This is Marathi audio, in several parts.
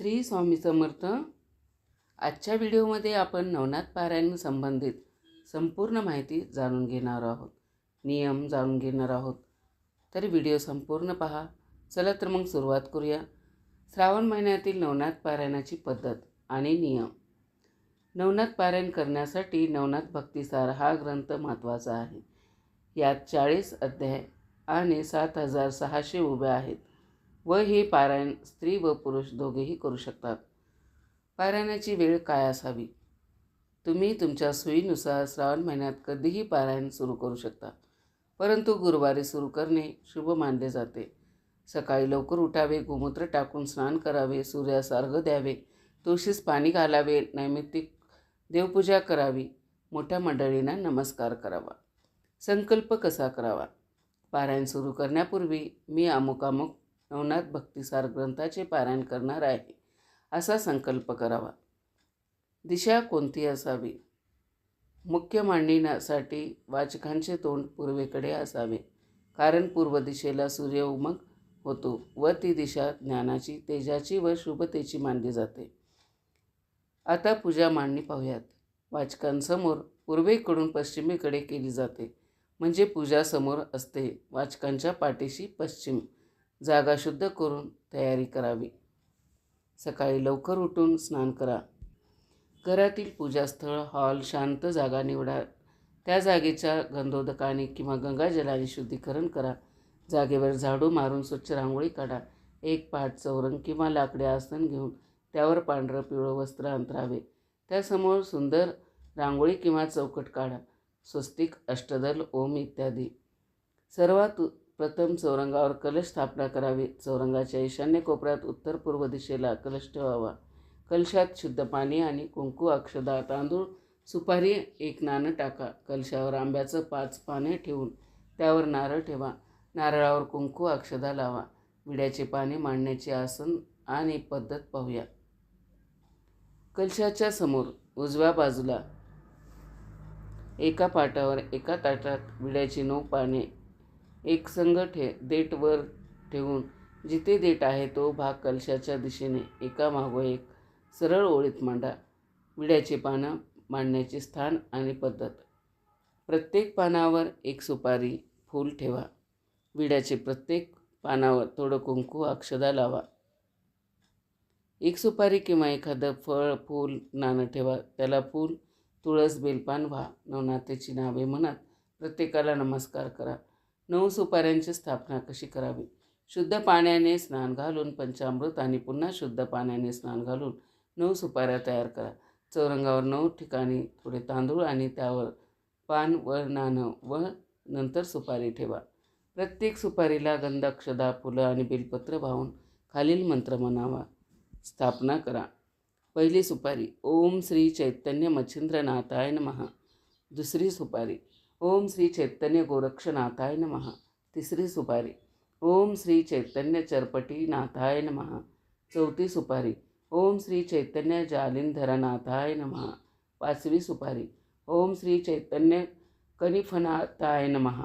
श्री स्वामी समर्थ. आजच्या व्हिडिओमध्ये आपण नवनाथ पारायण संबंधित संपूर्ण माहिती जाणून घेणार आहोत. नियम जाणून घेणार आहोत. तर व्हिडिओ संपूर्ण पहा. चला तर मग सुरुवात करूया. श्रावण महिन्यातील नवनाथ पारायणाची पद्धत आणि नियम. नवनाथ पारायण करण्यासाठी नवनाथ भक्तिसार हा ग्रंथ महत्त्वाचा आहे. यात चाळीस अध्याय आणि सात हजार सहाशे उभ्या आहेत. व हे पारायण स्त्री व पुरुष दोघेही करू शकतात. पारायणाची वेळ काय असावी? तुम्ही तुमच्या सोयीनुसार श्रावण महिन्यात कधीही पारायण सुरू करू शकता. परंतु गुरुवारी सुरू करणे शुभ मानले जाते. सकाळी लवकर उठावे गोमूत्र टाकून स्नान करावे सूर्यास अर्घ द्यावे तुळशीस पाणी घालावे नैमित्तिक देवपूजा करावी मोठ्या मंडळींना नमस्कार करावा. संकल्प कसा करावा? पारायण सुरू करण्यापूर्वी मी अमुक नवनाथ भक्तिसार ग्रंथाचे पारायण करणार आहे. असा संकल्प करावा. दिशा कोणती असावी? मुख्य मांडणीसाठी वाचकांचे तोंड पूर्वेकडे असावे. कारण पूर्व दिशेला सूर्य उमग होतो व ती दिशा ज्ञानाची तेजाची व शुभतेची मानली जाते. आता पूजा मांडणी पाहूयात. वाचकांसमोर पूर्वेकडून पश्चिमेकडे केली जाते. म्हणजे पूजा समोर असते. वाचकांच्या पाठीशी पश्चिम. जागा शुद्ध करून तयारी करावी. सकाळी लवकर उठून स्नान करा. घरातील पूजास्थळ हॉल शांत जागा निवडा. त्या जागेच्या गंधोदकाने किंवा गंगाजलाने शुद्धीकरण करा. जागेवर झाडू मारून स्वच्छ रांगोळी काढा. एक पाठ चौरंग किंवा लाकडे आसन घेऊन त्यावर पांढरं पिवळं वस्त्र अंतरावे. त्यासमोर सुंदर रांगोळी किंवा चौकट काढा. स्वस्तिक अष्टदल ओम इत्यादी. सर्वात प्रथम चौरंगावर कलश स्थापना करावी. चौरंगाच्या ईशान्य कोपऱ्यात उत्तर पूर्व दिशेला कलश ठेवावा. कलशात शुद्ध पाणी आणि कुंकू अक्षदा तांदूळ सुपारी एक नाणं टाका. कलशावर आंब्याचं पाच पाने ठेवून त्यावर नारळ ठेवा. नारळावर कुंकू अक्षदा लावा. विड्याचे पाने मांडण्याचे आसन आणि पद्धत पाहूया. कलशाच्या समोर उजव्या बाजूला एका पाटावर एका ताटात विड्याची नऊ पाने एक संघ ठे देठ वर ठेवून जिथे देठ आहे तो भाग कलशाच्या दिशेने एकामागो एक सरळ ओळीत मांडा. विड्याचे पानं मांडण्याचे स्थान आणि पद्धत. प्रत्येक पानावर एक सुपारी फूल ठेवा. विड्याचे प्रत्येक पानावर थोडं कुंकू अक्षदा लावा. एक सुपारी किंवा एखादं फळ फूल नाणं ठेवा. त्याला फूल तुळस बेलपान व्हा. नवनाथेची नावे म्हणत प्रत्येकाला नमस्कार करा. नऊ सुपाऱ्यांची स्थापना कशी करावी? शुद्ध पाण्याने स्नान घालून पंचामृत आणि पुन्हा शुद्ध पाण्याने स्नान घालून नऊ सुपाऱ्या तयार करा. चौरंगावर नऊ ठिकाणी थोडे तांदूळ आणि त्यावर पान व नाणं व नंतर सुपारी ठेवा. प्रत्येक सुपारीला गंधक्षदा फुलं आणि बेलपत्र वाहून खालील मंत्र म्हणावा. स्थापना करा. पहिली सुपारी ओम श्री चैतन्य मच्छिंद्रनाथाय महा दुसरी सुपारी ओम श्री चैतन्य गोरक्षनाथाय नमः तिसरी सुपारी ओम श्री चैतन्य चरपटीनाथाय नमः चौथी सुपारी ओम श्री चैतन्य जालिंधरनाथाय नमः पाचवी सुपारी ओम श्री चैतन्य कनिफनाथाय नमः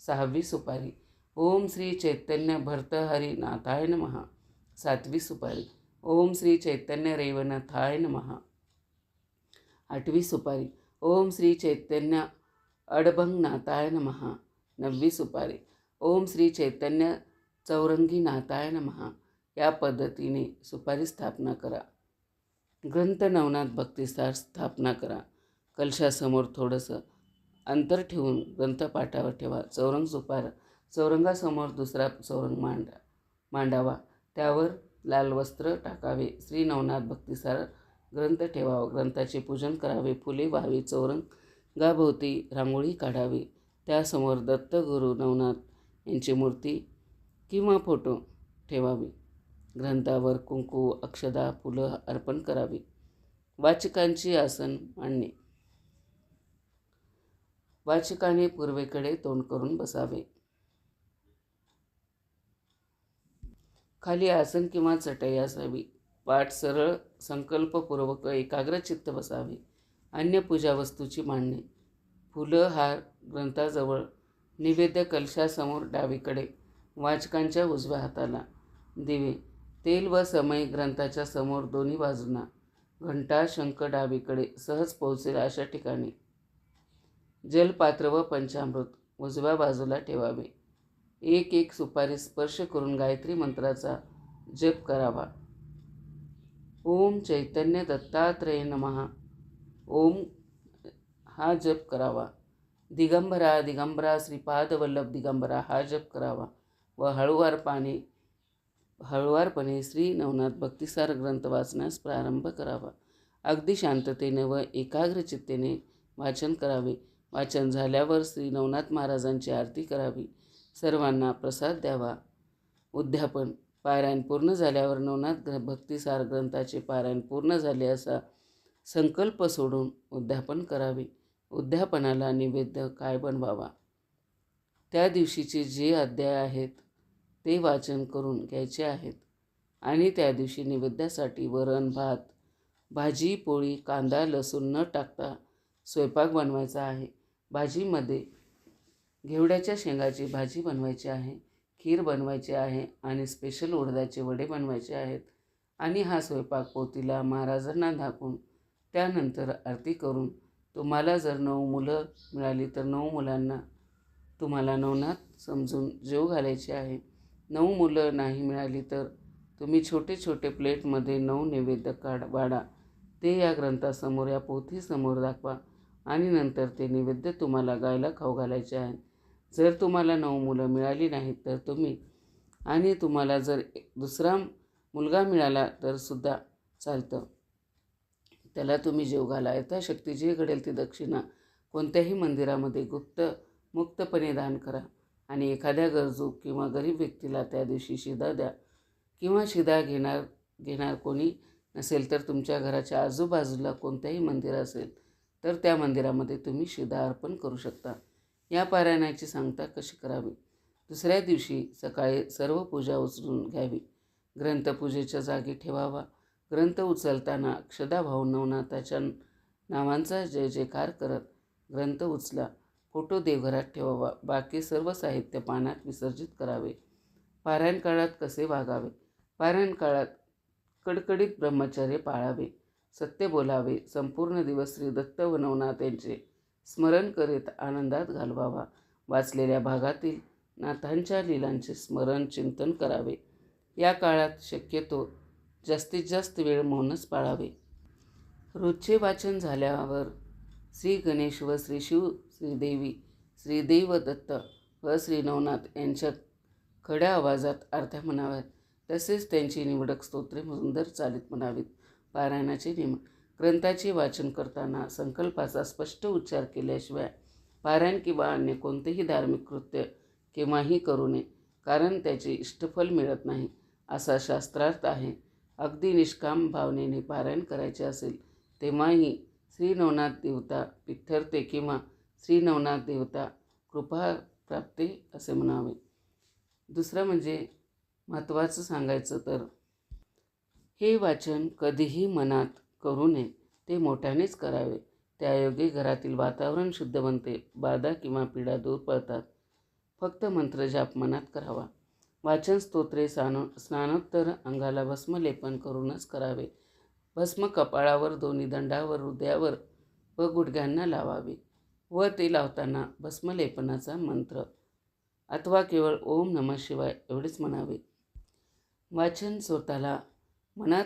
सहावी सुपारी ओम श्री चैतन्य भर्तहरिनाथाय नमः सातवी सुपारी ओम श्री चैतन्य रेवनाथाय नमः आठवी सुपारी ओम श्री चैतन्य अडभंग नाताय नमहा नववी सुपारी. ओम श्री चैतन्य चौरंगी नाताय नमहा या पद्धतीने सुपारी स्थापना करा. ग्रंथ नवनाथ भक्तिसार स्थापना करा. कलशासमोर थोडंसं अंतर ठेवून ग्रंथपाठावर ठेवा. चौरंग सुपार. चौरंगासमोर दुसरा चौरंग मांडा. मांडावा. त्यावर लाल वस्त्र टाकावे. श्री नवनाथ भक्तिसार ग्रंथ ठेवावा. ग्रंथाचे पूजन करावे. फुले व्हावी. चौरंग गाभोवती रांगोळी काढावी. त्यासमोर दत्तगुरू नवनाथ यांची मूर्ती किंवा फोटो ठेवावी. ग्रंथावर कुंकू अक्षदा फुलं अर्पण करावी. वाचकांची आसन मांडणे. वाचकाने पूर्वेकडे तोंड करून बसावे. खाली आसन किंवा चटई असावी. पाठ सरळ संकल्पपूर्वक एकाग्रचित्त बसावे. अन्य पूजा वस्तूची मांडणे. फुलं हार ग्रंथाजवळ निवेद्य कलशासमोर डावीकडे वाचकांच्या उजव्या हाताला दिवे. तेल व समय ग्रंथाच्या समोर दोन्ही बाजूंना घंटा शंख डावीकडे सहज पोहोचेल अशा ठिकाणी. जलपात्र व पंचामृत उजव्या बाजूला ठेवावे. एक एक सुपारी स्पर्श करून गायत्री मंत्राचा जप करावा. ओम चैतन्य दत्तात्रय नमहा ओम हा जप करावा. दिगंबरा दिगंबरा श्रीपादवल्लभ दिगंबरा हा जप करावा. व हळुवारपाने हळुवारपणे श्री नवनाथ भक्तिसार ग्रंथ वाचण्यास प्रारंभ करावा. अगदी शांततेने व एकाग्रचित्तेने वाचन करावे. वाचन झाल्यावर श्री नवनाथ महाराजांची आरती करावी. सर्वांना प्रसाद द्यावा. उद्यापन पारायण पूर्ण झाल्यावर नवनाथ ग्र भक्तिसार ग्रंथाचे पारायण पूर्ण झाले असा संकल्प सोडून उद्यापन करावे. उद्यापनाला निवेद्य काय बनवावा? त्या दिवशीचे जे अध्याय आहेत ते वाचन करून घ्यायचे आहेत. आणि त्या दिवशी निवेद्यासाठी वरण भात भाजी पोळी कांदा लसूण न टाकता स्वयंपाक बनवायचा आहे. भाजीमध्ये घेवड्याच्या शेंगाची भाजी बनवायची आहे खीर बनवायची आहे आणि स्पेशल उडदाचे वडे बनवायचे आहेत. आणि हा स्वयंपाक पोतीला महाराजांना दाखवून त्यानंतर आरती करून तुम्हाला जर नऊ मुलं मिळाली तर नऊ मुलांना तुम्हाला नवनाथ समजून जेव घालायचे आहे. नऊ मुलं नाही मिळाली तर तुम्ही छोटे छोटे प्लेटमध्ये नऊ नैवेद्य काढ वाढा. ते या ग्रंथासमोर या पोथीसमोर दाखवा आणि नंतर ते नैवेद्य तुम्हाला गायला खाऊ घालायचे आहे. जर तुम्हाला नऊ मुलं मिळाली नाहीत तर तुम्ही आणि तुम्हाला जर दुसरा मुलगा मिळाला तर सुद्धा चालतं. त्याला तुम्ही जेव घाला यथाशक्ती जी घडेल ती दक्षिणा. कोणत्याही मंदिरामध्ये गुप्त मुक्तपणे दान करा. आणि एखाद्या गरजू किंवा गरीब व्यक्तीला त्या दिवशी शिदा द्या. किंवा शिदा घेणार घेणार कोणी नसेल तर तुमच्या घराच्या आजूबाजूला कोणत्याही मंदिर असेल तर त्या मंदिरामध्ये तुम्ही शिदा अर्पण करू शकता. या पारायणाची सांगता कशी करावी? दुसऱ्या दिवशी सकाळी सर्व पूजा उचलून घ्यावी. ग्रंथपूजेच्या जागी ठेवावा. ग्रंथ उचलताना क्षदाभाव नवनाथाच्या नावांचा जय जयकार करत ग्रंथ उचला. फोटो देवघरात ठेवावा. बाकी सर्व साहित्य पाण्यात विसर्जित करावे. पारायण काळात कसे वागावे? पारायण काळात कडकडीत ब्रह्मचर्य पाळावे. सत्य बोलावे. संपूर्ण दिवस श्री दत्त व नवनाथ यांचे स्मरण करीत आनंदात घालवावा. वाचलेल्या भागातील नाथांच्या लीलांचे स्मरण चिंतन करावे. या काळात शक्यतो जास्तीत जास्त वेळ मौनच पाळावे. रोजचे वाचन झाल्यावर श्री गणेश व श्री शिव श्रीदेवी श्रीदेव दत्त व श्री नवनाथ यांच्या खड्या आवाजात आरत्या म्हणाव्यात. तसेच त्यांची निवडक स्तोत्रे सुंदर चालीत म्हणावीत. पारायणाचे नियम. ग्रंथाचे वाचन करताना संकल्पाचा स्पष्ट उच्चार केल्याशिवाय पारायण किंवा अन्य कोणतेही धार्मिक कृत्य केव्हाही करू नये कारण त्याचे इष्टफल मिळत नाही असा शास्त्रार्थ आहे. अगदी निष्काम भावनेने पारायण करायचे असेल तेव्हाही श्री नवनाथ देवता पिथरते किंवा श्री नवनाथ देवता कृपा प्राप्ते असे म्हणावे. दुसरं म्हणजे महत्त्वाचं सांगायचं तर हे वाचन कधीही मनात करू नये ते मोठ्यानेच करावे. त्यायोगे घरातील वातावरण शुद्ध बनते बाधा किंवा पीडा दूर पडतात. फक्त मंत्र जाप मनात करावा. वाचन स्तोत्रे स्नान स्नानोत्तर अंगाला भस्मलेपन करूनच करावे. भस्म कपाळावर दोन्ही दंडावर हृदयावर व गुडघ्यांना लावावे व ते लावताना भस्मलेपनाचा मंत्र. अथवा केवळ ओम नमः शिवाय एवढेच म्हणावे. वाचन स्वतःला मनात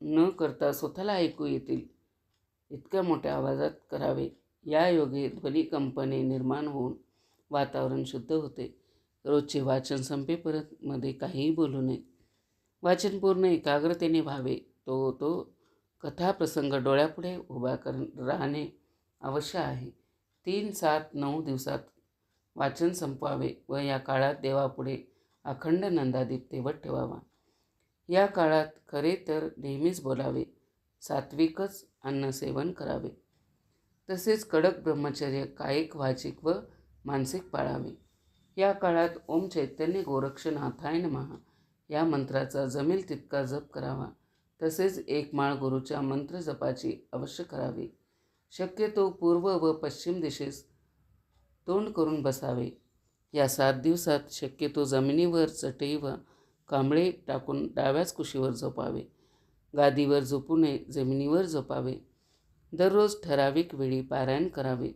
न करता स्वतःला ऐकू येतील. इतक्या मोठ्या आवाजात करावे. या योगे ध्वनिकंपने निर्माण होऊन वातावरण शुद्ध होते. रोजचे वाचन संपेपर्यंत मध्ये काहीही बोलू नये. वाचन पूर्ण एकाग्रतेने व्हावे. तो तो कथाप्रसंग डोळ्यापुढे उभा कर राहणे आवश्यक आहे. तीन सात नऊ दिवसात वाचन संपवावे व या काळात देवापुढे अखंड नंदादीप तेवत ठेवावा. या काळात खरे तर नेहमीच बोलावे. सात्विकच अन्न सेवन करावे. तसेच कडक ब्रह्मचर्य कायिक वाचिक व मानसिक पाळावे. या काळात ओम चैतन्य गोरक्षनाथाय महा या मंत्राचा जमेल तितका जप करावा. तसेच एक माळ गुरुच्या मंत्र जपाची अवश्य करावी. शक्यतो पूर्व व पश्चिम दिशेस तोंड करून बसावे. या सात दिवसात शक्यतो जमिनीवर चटई व कांबळे टाकून डाव्याच कुशीवर झोपावे. गादीवर झोपू नये जमिनीवर झोपावे. दररोज ठराविक वेळी पारायण करावे.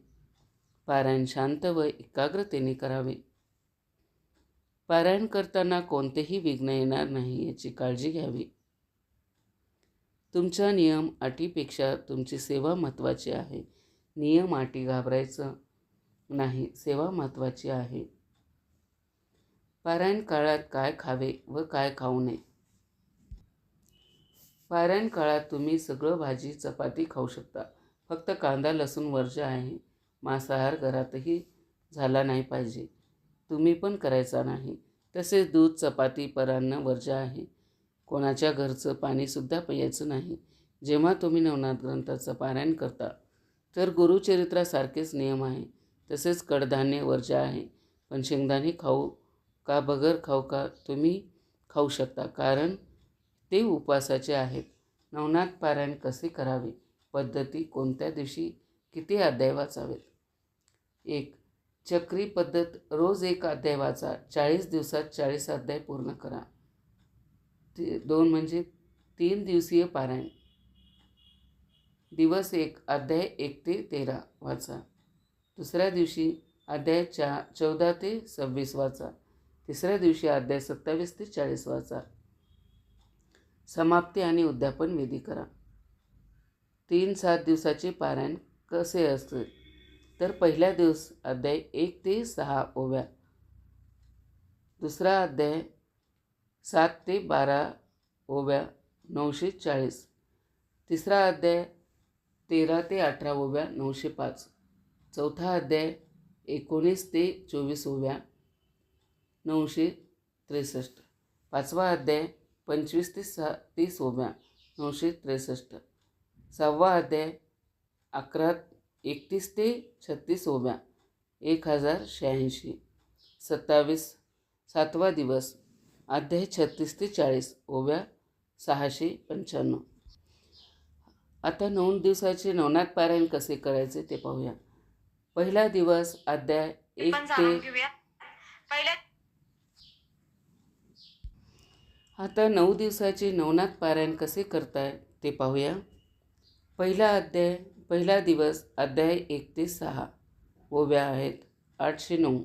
पारायण शांत व एकाग्रतेने करावे. पारायण करताना कोणतेही विघ्न येणार नाही याची काळजी घ्यावी. तुमच्या नियम अटीपेक्षा तुमची सेवा महत्त्वाची आहे. नियम अटी घाबरायचं नाही सेवा महत्त्वाची आहे. पारायण काळात काय खावे व काय खाऊ नये. पारायण काळात तुम्ही सगळं भाजी चपाती खाऊ शकता. फक्त कांदा लसूण वर्ज आहे. मांसाहार घरातही झाला नाही पाहिजे. तुम्ही पण करायचा नाही. तसेच दूध चपाती परान्न वर्ज आहे. कोणाच्या घरचं पाणीसुद्धा प्यायचं नाही. जेव्हा तुम्ही नवनाथ ग्रंथाचं पारायण करता तर गुरुचरित्रासारखेच नियम आहे. तसेच कडधान्य वर्ज आहे. पण शेंगदाणे खाऊ का बगर खाऊ का तुम्ही खाऊ शकता. कारण ते उपवासाचे आहेत. नवनाथ पारायण कसे करावे? पद्धती कोणत्या दिवशी किती अध्याय वाचावेत? एक चक्री पद्धत रोज एक अध्याय वाचा चाळीस दिवसात चाळीस अध्याय पूर्ण करा. ते दोन म्हणजे तीन दिवसीय पारायण. दिवस एक अध्याय एक ते तेरा वाचा. दुसऱ्या दिवशी अध्याय चा चौदा ते सव्वीस वाचा. तिसऱ्या दिवशी अध्याय सत्तावीस ते चाळीस वाचा. समाप्ती आणि उद्यापन विधी करा. तीन सात दिवसाचे पारायण कसे असते तर पहिल्या दिवस अध्याय एक ते सहा ओव्या दुसरा अध्याय सात ते बारा ओव्या नऊशे चाळीस. तिसरा अध्याय तेरा ते अठरा ओव्या नऊशे पाच. चौथा अध्याय एकोणीस ते चोवीस ओव्या नऊशे त्रेसष्ट. पाचवा अध्याय पंचवीस ते सहा तीस ओव्या नऊशे त्रेसष्ट. सहावा अध्याय अकरा एकतीस ते छत्तीस ओव्या एक हजार शहाऐंशी सत्तावीस सातवा दिवस अध्याय छत्तीस ते चाळीस ओव्या सहाशे पंच्याण्णव. आता नऊ दिवसाचे नवनाथ पारायण कसे करायचे ते पाहूया. पहिला दिवस अध्याय एक ते आता नऊ दिवसाचे नवनाथ पारायण कसे करताय ते पाहूया. पहिला अध्याय पहिला दिवस अध्याय एक ते सहा. ओव्या आहेत. आठशे नऊ.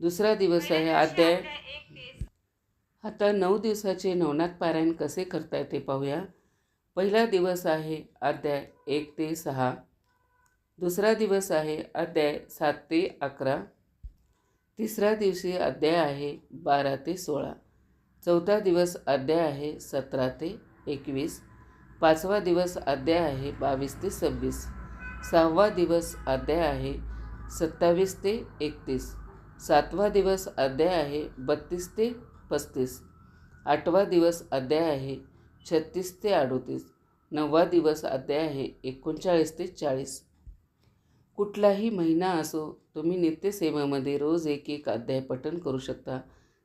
दुसरा दिवस आहे अध्याय आता नऊ दिवसाचे नवनाथ पारायण कसे करताय ते पाहूया. पहिला दिवस आहे अध्याय एक ते सहा. दुसरा दिवस आहे अध्याय सात ते अकरा. तिसऱ्या दिवशी अध्याय आहे बारा ते सोळा. चौथा दिवस अध्याय आहे सतरा ते एकवीस. पाचवा दिवस अध्याय आहे बावीस ते सव्वीस. सहावा दिवस अध्याय आहे सत्तावीस ते एकतीस. सातवा दिवस अध्याय आहे बत्तीस ते पस्तीस. आठवा दिवस अध्याय आहे छत्तीस ते अडोतीस. नववा दिवस अध्याय आहे एकोणचाळीस ते चाळीस. कुठलाही महिना असो तुम्ही नित्यसेवेमध्ये रोज एक एक अध्याय पठण करू शकता.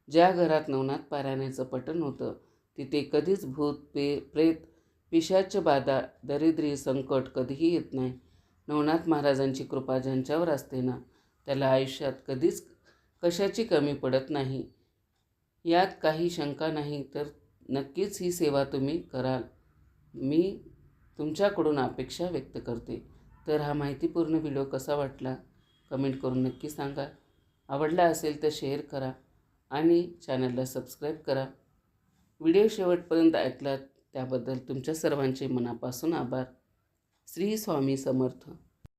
ज्या घरात नवनाथ पारायणाचं पठण होतं तिथे कधीच भूत पे प्रेत पिशाच बाधा दरिद्री संकट कधीही येत नाही. नवनाथ महाराजांची कृपा ज्यांच्यावर असते ना त्याला आयुष्यात कधीच कशाची कमी पडत नाही. यात काही शंका नाही तर नक्कीच ही सेवा तुम्ही कराल. मी तुमच्याकडून अपेक्षा व्यक्त करते. तर हा माहितीपूर्ण व्हिडिओ कसा वाटला? कमेंट करून नक्की सांगा. आवडला असेल तर शेअर करा आणि चॅनलला सबस्क्राईब करा. व्हिडिओ शेवटपर्यंत ऐकलात त्याबद्दल तुमच्या सर्वांचे मनापासून आभार. श्री स्वामी समर्थ.